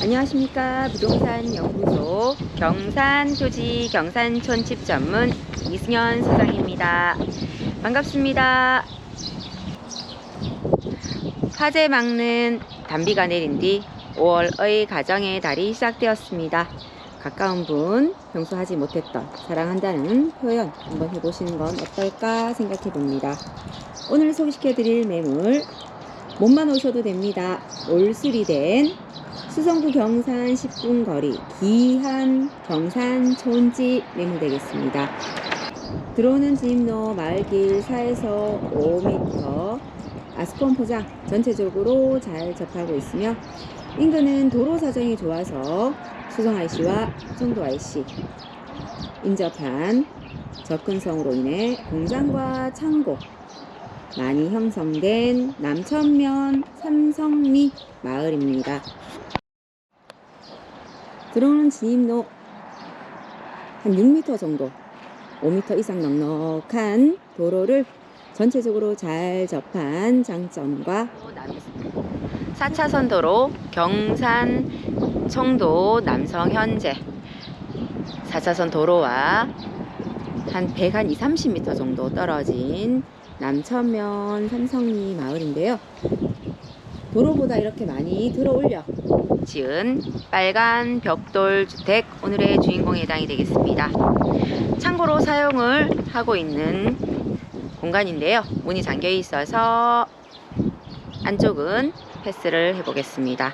안녕하십니까 부동산 연구소 경산 토지 경산촌 집 전문 이승현 소장입니다. 반갑습니다. 화재 막는 단비가 내린 뒤 5월의 가정의 달이 시작되었습니다. 가까운 분 평소 하지 못했던 사랑한다는 표현 한번 해보시는 건 어떨까 생각해 봅니다. 오늘 소개시켜 드릴 매물 몸만 오셔도 됩니다. 올수리 된 수성구 경산 10분 거리 기한 경산 촌집 매물되겠습니다. 들어오는 진입로 마을길 4에서 5m 아스콘 포장 전체적으로 잘 접하고 있으며 인근은 도로 사정이 좋아서 수성 IC와 청도 IC 인접한 접근성으로 인해 공장과 창고 많이 형성된 남천면 삼성리 마을입니다. 들어오는 진입로 한 6m 정도, 5m 이상 넉넉한 도로를 전체적으로 잘 접한 장점과 4차선 도로 경산 청도 남성 현재 4차선 도로와 한 100, 한 2, 30m 정도 떨어진 남천면 삼성리 마을인데요. 도로보다 이렇게 많이 들어 올려 지은 빨간 벽돌 주택 오늘의 주인공에 해당이 되겠습니다. 창고로 사용을 하고 있는 공간인데요. 문이 잠겨 있어서 안쪽은 패스를 해보겠습니다.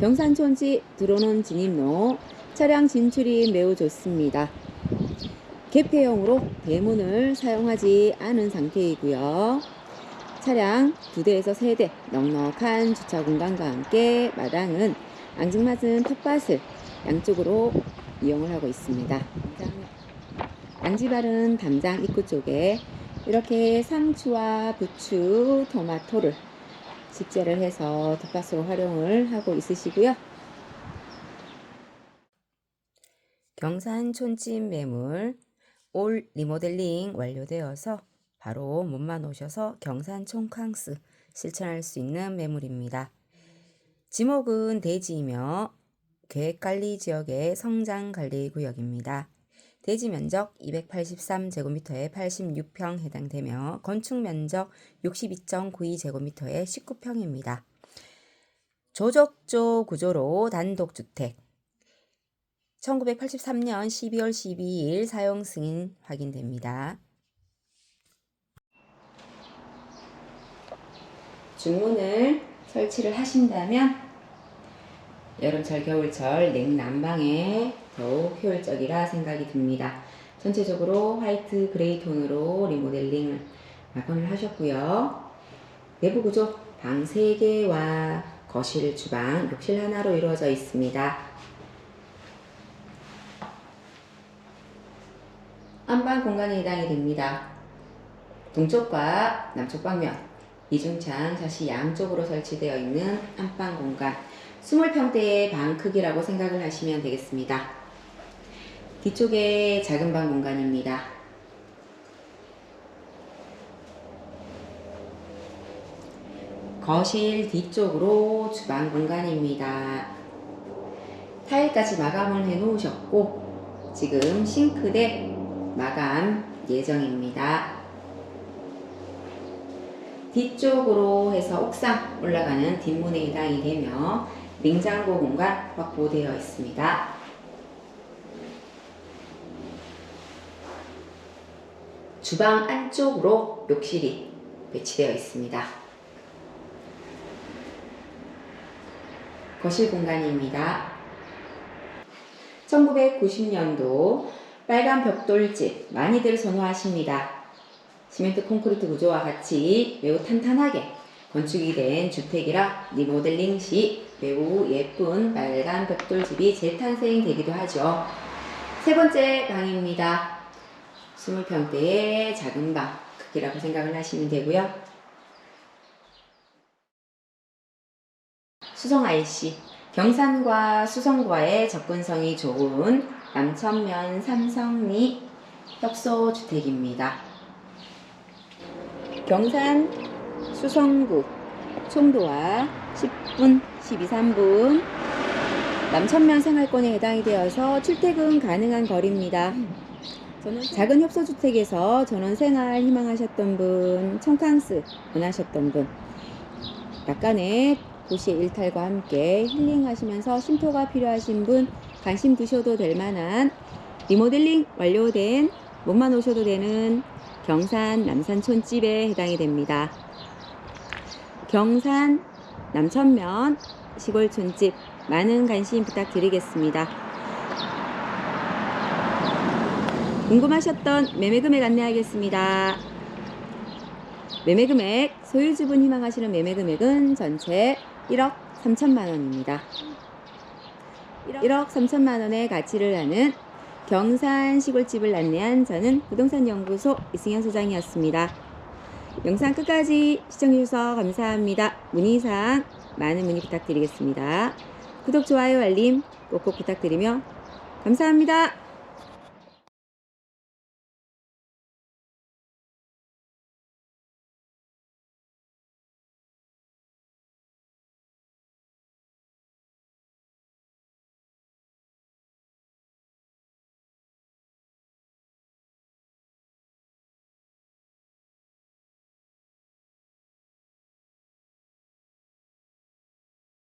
경산촌지 들어오는 진입로 차량 진출이 매우 좋습니다. 개폐형으로 대문을 사용하지 않은 상태이고요. 차량 두 대에서 세대 넉넉한 주차 공간과 함께 마당은 앙증맞은 텃밭을 양쪽으로 이용을 하고 있습니다. 양지발은 담장 입구 쪽에 이렇게 상추와 부추, 토마토를 직제를 해서 텃밭으로 활용을 하고 있으시고요. 경산 촌집 매물 올 리모델링 완료되어서 바로 몸만 오셔서 경산 촌캉스 실천할 수 있는 매물입니다. 지목은 대지이며 계획관리 지역의 성장관리구역입니다. 대지 면적 283제곱미터에 86평 해당되며 건축 면적 62.92제곱미터에 19평입니다. 조적조 구조로 단독주택 1983년 12월 12일 사용 승인 확인됩니다. 중문을 설치를 하신다면 여름철, 겨울철 냉난방에 더욱 효율적이라 생각이 듭니다. 전체적으로 화이트 그레이 톤으로 리모델링을 마감을 하셨고요. 내부 구조 방 3개와 거실, 주방, 욕실 하나로 이루어져 있습니다. 안방 공간에 해당이 됩니다. 동쪽과 남쪽 방면 이중창 샷이 양쪽으로 설치되어 있는 안방 공간 20평대의 방 크기라고 생각을 하시면 되겠습니다. 뒤쪽에 작은 방 공간입니다. 거실 뒤쪽으로 주방 공간입니다. 타일까지 마감을 해 놓으셨고 지금 싱크대 마감 예정입니다. 뒤쪽으로 해서 옥상 올라가는 뒷문에 해당이 되며 냉장고 공간 확보되어 있습니다. 주방 안쪽으로 욕실이 배치되어 있습니다. 거실 공간입니다. 1990년도 빨간 벽돌집 많이들 선호하십니다. 시멘트 콘크리트 구조와 같이 매우 탄탄하게 건축이 된 주택이라 리모델링 시 매우 예쁜 빨간 벽돌집이 재탄생되기도 하죠. 세 번째 방입니다. 20평대의 작은 방 크기라고 생각을 하시면 되고요. 수성 IC 경산과 수성과의 접근성이 좋은 남천면 삼성리 협소 주택입니다. 경산 수성구 총도와 10분 62, 3분 남천면 생활권에 해당이 되어서 출퇴근 가능한 거리입니다. 작은 협소주택에서 전원 생활 희망하셨던 분, 청캉스 원하셨던 분, 약간의 도시의 일탈과 함께 힐링하시면서 쉼터가 필요하신 분, 관심 두셔도 될 만한 리모델링 완료된 몸만 오셔도 되는 경산 남산촌집에 해당이 됩니다. 경산 남천면 시골촌집 많은 관심 부탁드리겠습니다. 궁금하셨던 매매 금액 안내하겠습니다. 매매 금액, 소유주분 희망하시는 매매 금액은 전체 1억 3천만 원입니다. 1억 3천만 원의 가치를 하는 경산 시골집을 안내한 저는 부동산 연구소 이승현 소장이었습니다. 영상 끝까지 시청해주셔서 감사합니다. 문의사항 많은 문의 부탁드리겠습니다. 구독, 좋아요, 알림 꼭꼭 부탁드리며 감사합니다.